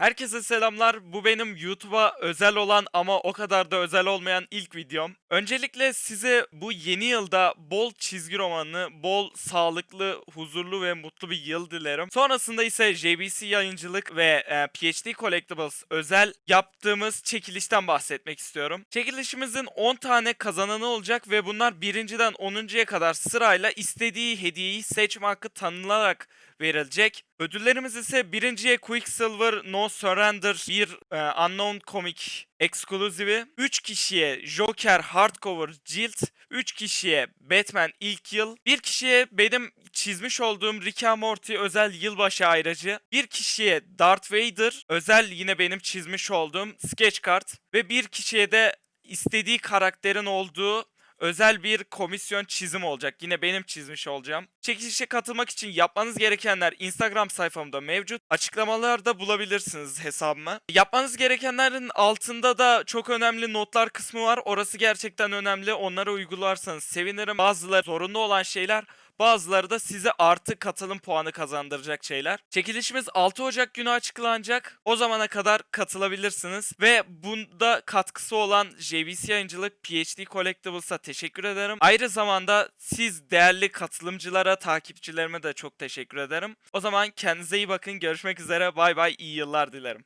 Herkese selamlar. Bu benim YouTube'a özel olan ama o kadar da özel olmayan ilk videom. Öncelikle size bu yeni yılda bol çizgi romanı, bol sağlıklı, huzurlu ve mutlu bir yıl dilerim. Sonrasında ise JBC yayıncılık ve e, PhD Collectibles özel yaptığımız çekilişten bahsetmek istiyorum. Çekilişimizin 10 tane kazananı olacak ve bunlar birinciden 10'uncuya kadar sırayla istediği hediyeyi seçme hakkı tanınarak verilecek. Ödüllerimiz ise birinciye Quicksilver No Surrender bir e, Unknown Comic ekskluzivi. 3 kişiye Joker Hardcover Jilt. 3 kişiye Batman ilk yıl. Bir kişiye benim çizmiş olduğum Rick and Morty özel yılbaşı ayracı. Bir kişiye Darth Vader özel yine benim çizmiş olduğum sketch kart. Ve bir kişiye de istediği karakterin olduğu özel bir komisyon çizim olacak. Yine benim çizmiş olacağım. Çekilişe katılmak için yapmanız gerekenler Instagram sayfamda mevcut. Açıklamalarda bulabilirsiniz hesabımı. Yapmanız gerekenlerin altında da çok önemli notlar kısmı var. Orası gerçekten önemli. Onları uygularsanız sevinirim. Bazıları zorunlu olan şeyler Bazıları da size artı katılım puanı kazandıracak şeyler. Çekilişimiz 6 Ocak günü açıklanacak. O zamana kadar katılabilirsiniz. Ve bunda katkısı olan JVC Yayıncılık PhD Collectibles'a teşekkür ederim. Ayrı zamanda siz değerli katılımcılara, takipçilerime de çok teşekkür ederim. O zaman kendinize iyi bakın. Görüşmek üzere. Bay bay. İyi yıllar dilerim.